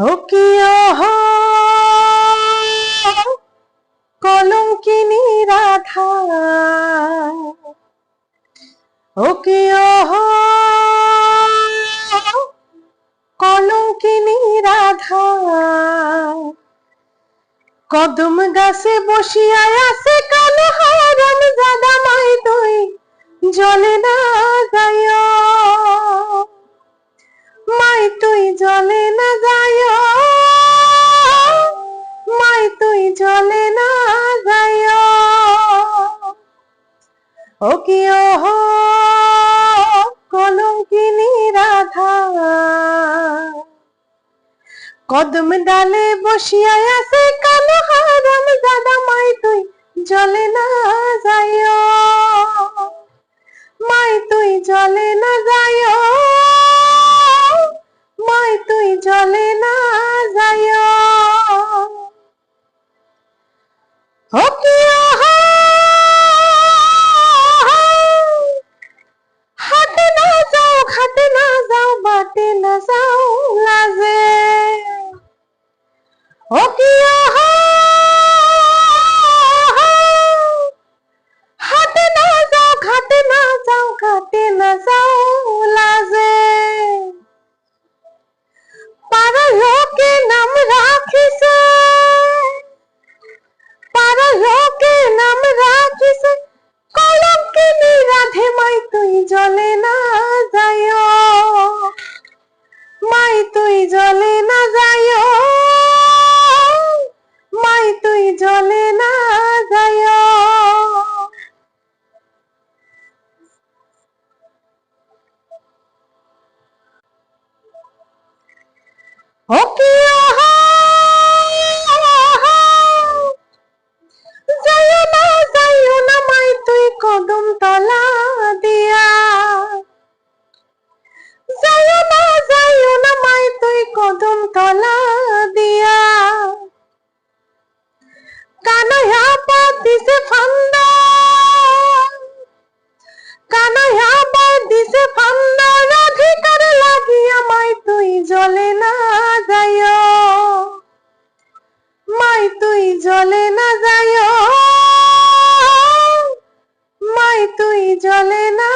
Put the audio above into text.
ও কি কলঙ্কিনী রাধা। ও কি কলঙ্কিনী রাধা। কদম গাছে বসিয়া আছে কালো হারাম জাদা মাই তুই জলে না কলঙ্কিনী রাধা। কদম ডালে বসিয়া আছে কালো হারাম দাদা মাই, তুই জলে না যায় মাই, তুই জলে না যায় हात ना जाऊ बाटे ना जाऊ. কদম তলা দিয়া। পাতিছে ফান্দা। কানাইয়া পাতিছে লাগিয়া মাই তুই জ্বলে না যায় মাই তুই জলে না যায় মাই তুই জলে না